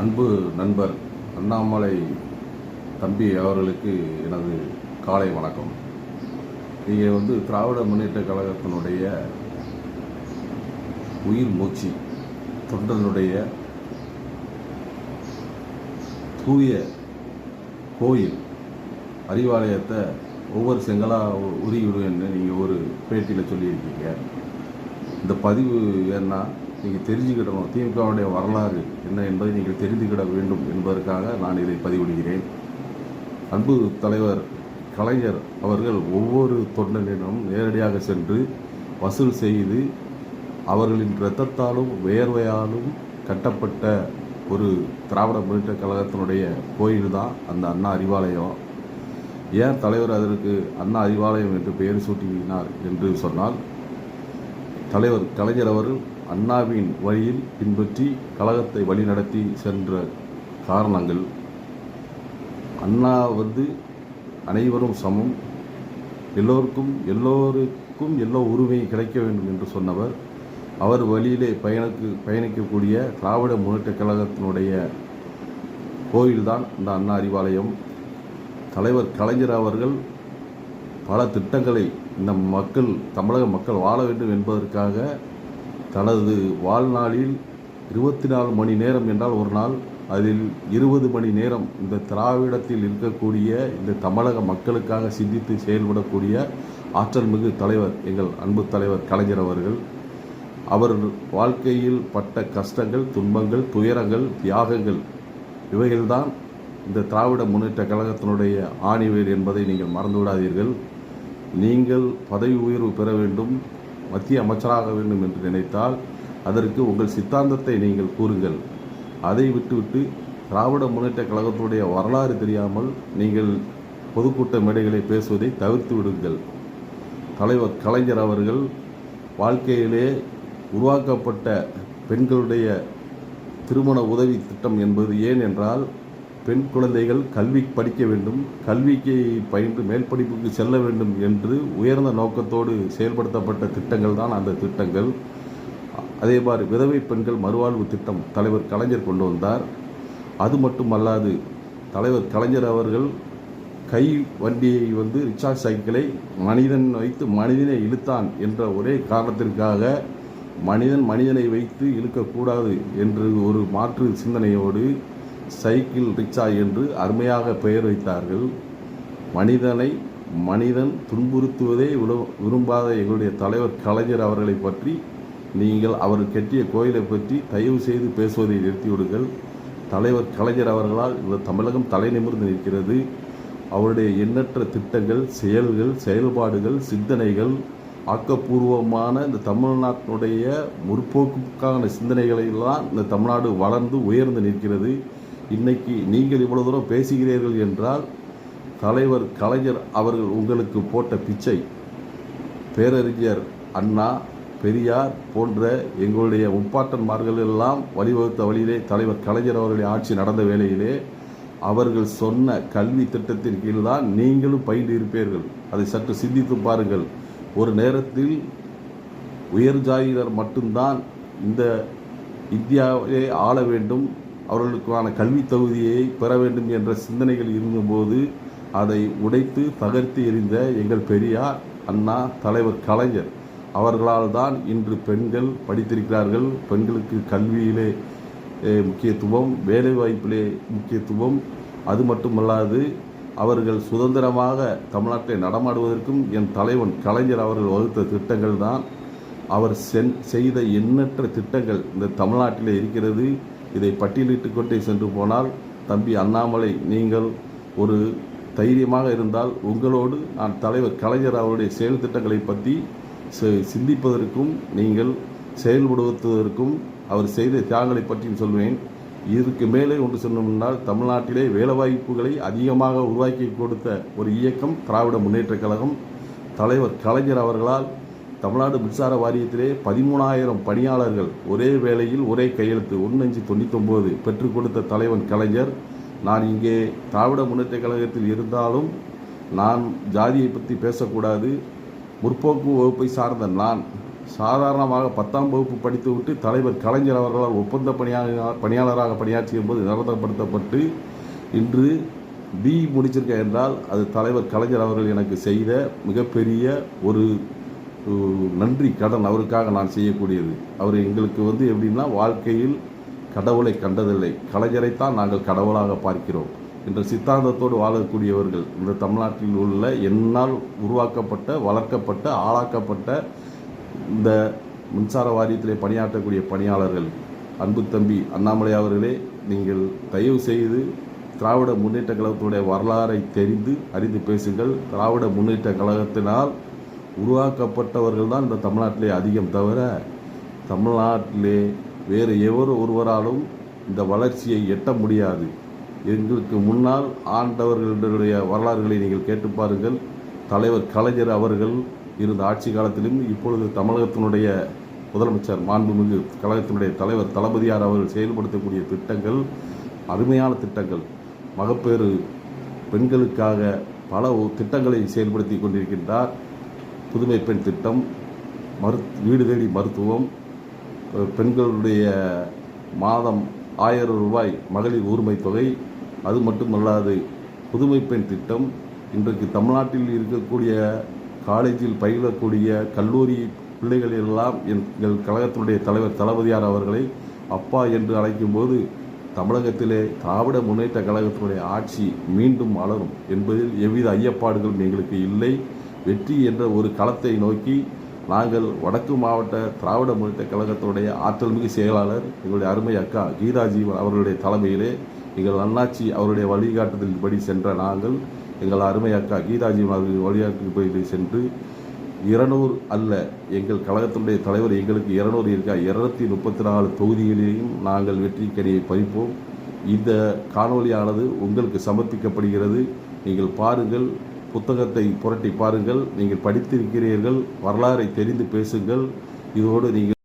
அன்பு நண்பர் அண்ணாமலை தம்பி அவர்களுக்கு எனது காலை வணக்கம். நீங்கள் வந்து திராவிட முன்னேற்ற கழகத்தினுடைய உயிர் மூச்சு தொண்டனுடைய தூய கோயில் அறிவாலயத்தை ஒவ்வொரு செங்கலாக உரிவிடுவேன்னு நீங்கள் ஒரு பேட்டியில் சொல்லியிருக்கீங்க. இந்த பதிவு ஏன்னா நீங்கள் தெரிஞ்சுக்கிடணும். திமுகவுடைய வரலாறு என்ன என்பதை நீங்கள் தெரிந்துக்கிட வேண்டும் என்பதற்காக நான் இதை பதிவிடுகிறேன். அன்பு தலைவர் கலைஞர் அவர்கள் ஒவ்வொரு தொண்டனிடமும் நேரடியாக சென்று வசூல் செய்து அவர்களின் இரத்தத்தாலும் வேர்வையாலும் கட்டப்பட்ட ஒரு திராவிட முன்னேற்ற கழகத்தினுடைய கோயில் தான் அந்த அண்ணா அறிவாலயம். ஏன் தலைவர் அதற்கு அண்ணா அறிவாலயம் என்று பெயர் சூட்டினார் என்று சொன்னால் தலைவர் கலைஞர் அவர்கள் அண்ணாவின் வழியில் பின்பற்றி கழகத்தை வழிநடத்தி சென்ற காரணங்கள். அண்ணா வந்து அனைவரும் சமம். எல்லோருக்கும் எல்லோருக்கும் எல்லோ உரிமை கிடைக்க வேண்டும் என்று சொன்னவர். அவர் வழியிலே பயணக்கு பயணிக்கக்கூடிய திராவிட முன்னேற்ற கழகத்தினுடைய கோயில்தான் இந்த அண்ணா அறிவாலயம். தலைவர் கலைஞர் அவர்கள் பல திட்டங்களை இந்த மக்கள் தமிழக மக்கள் வாழ வேண்டும் என்பதற்காக தனது வாழ்நாளில் இருபத்தி நாலு மணி நேரம் என்றால் ஒரு நாள் அதில் இருபது மணி நேரம் இந்த திராவிடத்தில் இருக்கக்கூடிய இந்த தமிழக மக்களுக்காக சிந்தித்து செயல்படக்கூடிய ஆற்றல் மிகு தலைவர் எங்கள் அன்பு தலைவர் கலைஞர் அவர்கள். அவர் வாழ்க்கையில் பட்ட கஷ்டங்கள் துன்பங்கள் துயரங்கள் தியாகங்கள் இவைகள்தான் இந்த திராவிட முன்னேற்ற கழகத்தினுடைய ஆணிவேர் என்பதை நீங்கள் மறந்துவிடாதீர்கள். நீங்கள் பதவி உயர்வு பெற வேண்டும். மத்திய அமைச்சராக வேண்டும் என்று நினைத்தால் அதற்கு உங்கள் சித்தாந்தத்தை நீங்கள் கூறுங்கள். அதை விட்டுவிட்டு திராவிட முன்னேற்ற கழகத்தினுடைய வரலாறு தெரியாமல் நீங்கள் பொதுக்கூட்ட மேடைகளை பேசுவதை தவிர்த்து விடுங்கள். தலைவர் கலைஞர் அவர்கள் வாழ்க்கையிலே உருவாக்கப்பட்ட பெண்களுடைய திருமண உதவி திட்டம் என்பது ஏன் என்றால் பெண் குழந்தைகள் கல்வி படிக்க வேண்டும் கல்விக்கு பயின்று மேல் படிப்புக்கு செல்ல வேண்டும் என்று உயர்ந்த நோக்கத்தோடு செயல்படுத்தப்பட்ட திட்டங்கள் தான் அந்த திட்டங்கள். அதே மாதிரி விதவை பெண்கள் மறுவாழ்வு திட்டம் தலைவர் கலைஞர் கொண்டு வந்தார். அது மட்டுமல்லாது தலைவர் கலைஞர் அவர்கள் கை வண்டியை வந்து ரிக்ஷா சைக்கிளை மனிதன் வைத்து மனிதனை இழுத்தான் என்ற ஒரே காரணத்திற்காக மனிதன் மனிதனை வைத்து இழுக்கக்கூடாது என்று ஒரு மாற்று சிந்தனையோடு சைக்கிள் ரிக்ஷா என்று அருமையாக பெயர் வைத்தார்கள். மனிதனை மனிதன் துன்புறுத்துவதே விரும்பாத எங்களுடைய தலைவர் கலைஞர் அவர்களை பற்றி நீங்கள் அவர் கட்டிய கோயிலை பற்றி தயவு செய்து பேசுவதை நிறுத்திவிடுங்கள் தலைவர் கலைஞர் அவர்களால் இந்த தமிழகம் தலை நிமிர்ந்து நிற்கிறது. அவருடைய எண்ணற்ற திட்டங்கள் செயல்கள் செயல்பாடுகள் சிந்தனைகள் ஆக்கப்பூர்வமான இந்த தமிழ்நாட்டினுடைய முற்போக்குக்கான சிந்தனைகளெல்லாம் இந்த தமிழ்நாடு வளர்ந்து உயர்ந்து நிற்கிறது. இன்னைக்கு நீங்கள் இவ்வளோ தூரம் பேசுகிறீர்கள் என்றால் தலைவர் கலைஞர் அவர்கள் உங்களுக்கு போட்ட பிச்சை பேரறிஞர் அண்ணா பெரியார் போன்ற எங்களுடைய முப்பாட்டன்மார்கள் எல்லாம் வழிவகுத்த வழியிலே தலைவர் கலைஞர் அவர்களுடைய ஆட்சி நடந்த வேளையிலே அவர்கள் சொன்ன கல்வி திட்டத்தின் கீழ் தான் நீங்களும் பயின்று இருப்பீர்கள். அதை சற்று சிந்தித்து பாருங்கள். ஒரு நேரத்தில் உயர்ஜாதியினர் மட்டும்தான் இந்த இந்தியாவை ஆள வேண்டும். அவர்களுக்கான கல்வி தகுதியை பெற வேண்டும் என்ற சிந்தனைகள் இருந்தபோது அதை உடைத்து தகர்த்து எறிந்த எங்கள் பெரியார் அண்ணா தலைவர் கலைஞர். அவர்களால் தான் இன்று பெண்கள் படித்திருக்கிறார்கள். பெண்களுக்கு கல்வியிலே முக்கியத்துவம் வேலைவாய்ப்பிலே முக்கியத்துவம். அது மட்டுமல்லாது அவர்கள் சுதந்திரமாக தமிழ்நாட்டை நடமாடுவதற்கும் என் தலைவன் கலைஞர் அவர்கள் வகுத்த திட்டங்கள் தான். அவர் சென் செய்த எண்ணற்ற திட்டங்கள் இந்த தமிழ்நாட்டில் இருக்கிறது. இதை பட்டியலிட்டு கொண்டே சென்று போனால் தம்பி அண்ணாமலை நீங்கள் ஒரு தைரியமாக இருந்தால் உங்களோடு நான் தலைவர் கலைஞர் அவருடைய செயல் திட்டங்களை பற்றி சிந்திப்பதற்கும் நீங்கள் செயல்படுத்துவதற்கும் அவர் செய்த தியாகங்களை பற்றியும் சொல்வேன். இதற்கு மேலே ஒன்று சொன்னோம்னால் தமிழ்நாட்டிலே வேலைவாய்ப்புகளை அதிகமாக உருவாக்கி கொடுத்த ஒரு இயக்கம் திராவிட முன்னேற்றக் கழகம். தலைவர் கலைஞர் அவர்களால் தமிழ்நாடு மின்சார வாரியத்திலே பதிமூணாயிரம் பணியாளர்கள் ஒரே வேளையில் ஒரே கையெழுத்து ஒன்று அஞ்சு தொண்ணூத்தொம்போது பெற்றுக் கொடுத்த தலைவன் கலைஞர். நான் இங்கே திராவிட முன்னேற்ற கழகத்தில் இருந்தாலும் நான் ஜாதியை பற்றி பேசக்கூடாது. முற்போக்கு வகுப்பை சார்ந்த நான் சாதாரணமாக பத்தாம் வகுப்பு படித்துவிட்டு தலைவர் கலைஞர் அவர்களால் ஒப்பந்த பணியாளர் பணியாளராக பணியாற்றிய போது நிரந்தரப்படுத்தப்பட்டு இன்று பி முடிச்சிருக்கேன் என்றால் அது தலைவர் கலைஞர் அவர்கள் எனக்கு செய்த மிகப்பெரிய ஒரு நன்றி கடன் அவருக்காக நான் செய்யக்கூடியது. அவர் எங்களுக்கு வந்து எப்படின்னா வாழ்க்கையில் கடவுளை கண்டதில்லை. கலைஞரைத்தான் நாங்கள் கடவுளாக பார்க்கிறோம் என்ற சித்தாந்தத்தோடு வாழக்கூடியவர்கள் இந்த தமிழ்நாட்டில் உள்ள என்னால் உருவாக்கப்பட்ட வளர்க்கப்பட்ட ஆளாக்கப்பட்ட இந்த மின்சார வாரியத்திலே பணியாற்றக்கூடிய பணியாளர்கள் அன்பு தம்பி அண்ணாமலை அவர்களே நீங்கள் தயவு செய்து திராவிட முன்னேற்ற கழகத்துடைய வரலாறை தெரிந்து அறிந்து பேசுங்கள். திராவிட முன்னேற்ற கழகத்தினால் உருவாக்கப்பட்டவர்கள் தான் இந்த தமிழ்நாட்டிலே அதிகம் தவிர தமிழ்நாட்டிலே வேறு எவர் ஒருவராலும் இந்த வளர்ச்சியை எட்ட முடியாது. எங்களுக்கு முன்னால் ஆண்டவர்களுடைய வரலாறுகளை நீங்கள் கேட்டு பாருங்கள். தலைவர் கலைஞர் அவர்கள் இருந்த ஆட்சி காலத்திலும் இப்பொழுது தமிழகத்தினுடைய முதலமைச்சர் மாண்புமிகு கழகத்தினுடைய தலைவர் தளபதியார் அவர்கள் செயல்படுத்தக்கூடிய திட்டங்கள் அருமையான திட்டங்கள். மகப்பேறு பெண்களுக்காக பல திட்டங்களை செயல்படுத்தி கொண்டிருக்கின்றார். புதுமை பெண் திட்டம் மரு வீடு தேடி மருத்துவம் பெண்களுடைய மாதம் ஆயிரம் ரூபாய் மகளிர் உரிமை தொகை அது மட்டுமல்லாது புதுமை பெண் திட்டம் இன்றைக்கு தமிழ்நாட்டில் இருக்கக்கூடிய காலேஜில் பயிலக்கூடிய கல்லூரி பிள்ளைகள் எல்லாம் எங்கள் கழகத்தினுடைய தலைவர் தளபதியார் அவர்களை அப்பா என்று அழைக்கும்போது தமிழகத்திலே திராவிட முன்னேற்ற கழகத்தினுடைய ஆட்சி மீண்டும் வளரும் என்பதில் எவ்வித ஐயப்பாடுகளும் எங்களுக்கு இல்லை. வெற்றி என்ற ஒரு களத்தை நோக்கி நாங்கள் வடக்கு மாவட்ட திராவிட முன்னேற்ற கழகத்தினுடைய ஆற்றல்மிகு செயலாளர் எங்களுடைய அருமை அக்கா கீதா ஜீவன் அவர்களுடைய தலைமையிலே எங்கள் அண்ணாச்சி அவருடைய வழிகாட்டுதலின்படி சென்ற நாங்கள் எங்கள் அருமை அக்கா கீதா ஜீவன் அவர்கள் சென்று இருநூறு அல்ல எங்கள் கழகத்தினுடைய தலைவர் எங்களுக்கு இருநூறு இருக்கா இருநூத்தி முப்பத்தி நாலு தொகுதிகளையும் நாங்கள் வெற்றி கனியை பறிப்போம். இந்த காணொளியானது உங்களுக்கு சமர்ப்பிக்கப்படுகிறது. நீங்கள் பாருங்கள் புத்தகத்தை புரட்டி பாருங்கள். நீங்கள் படித்திருக்கிறீர்கள். வரலாறை தெரிந்து பேசுங்கள். இதோடு நீங்கள்